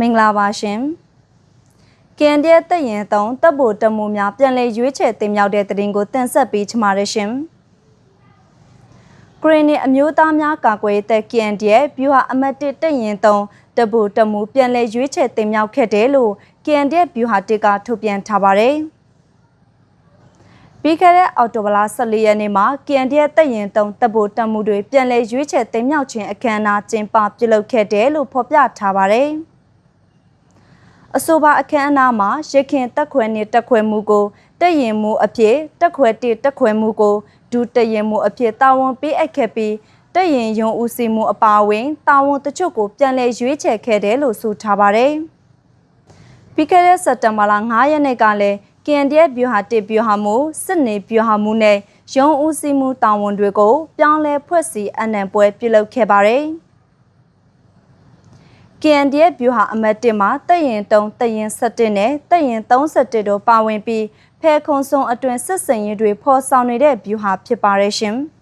မင်္ဂလာပါရှင်။ကင်တဲ့တက်ရင်သုံးတပ်ဖို့တမှုများပြန်လည်ရွေးချယ်တင်မြောက်တဲ့တရင်ကိုတင်ဆက်ပေးချမှာရရှင်။ဂရင်းနီအမျိုးသားများကာကွယ်ရေးတပ် KND ရဲ့ဗျူဟာအမတ်တစ်တက်ရင်သုံးတပ်ဖို့တမှုပြန်လည်ရွေးချယ်တင်မြောက်ခဲ့တယ်လို့ KND ရဲ့ဗျူဟာတစ်ကထုတ်ပြန်ထားပါတယ်။ပြီးခဲ့တဲ့အော်တိုဘလာ14ရက်နေ့မှာ KND ရဲ့တပ်ရင်တုံတပ်ဖို့တပ်မှုတွေပြန်လည်ရွေးချယ်တင်မြောက်ခြင်းအခမ်းအနားကျင်းပပြုလုပ်ခဲ့တယ်လို့ဖော်ပြထားပါတယ်။ အဆိုပါအခမ်းအနားမှာရခင်တက်ခွဲနေတက်ခွဲမှုကိုတက်ရင်မှုအဖြစ်တက်ခွဲတတက်ခွဲမှုကိုဒုတက်ရင်မှုအဖြစ်တာဝန်ပေးအပ်ခဲ့ပြီးတက်ရင်ယုံဦးစီမှုအပါအဝင်တာဝန်တချို့ကိုပြန်လည်ရွေးချယ်ခဲ့တယ်လို့ဆိုထားပါတယ်။ပြီးခဲ့တဲ့စက်တဘာလ9ရက်နေ့ကလည်း KNDF ဗျူဟာတစ်ဗျူဟာမှုစစ်နေဗျူဟာမှုနဲ့ရုံးဦးစီးမှုတာဝန်တွေကိုပြောင်းလဲဖွဲ့စည်းအနံပွဲပြုလုပ်ခဲ့ပါတယ်။ KNDF ဗျူဟာအမတ်တင်မှာတပ်ရင်3တပ်ရင်17နဲ့တပ်ရင်31တို့ပါဝင်ပြီးဖဲခုံစုံအတွင်စစ်စင်ရေးတွေဖော်ဆောင်နေတဲ့ဗျူဟာဖြစ်ပါရဲ့ရှင်။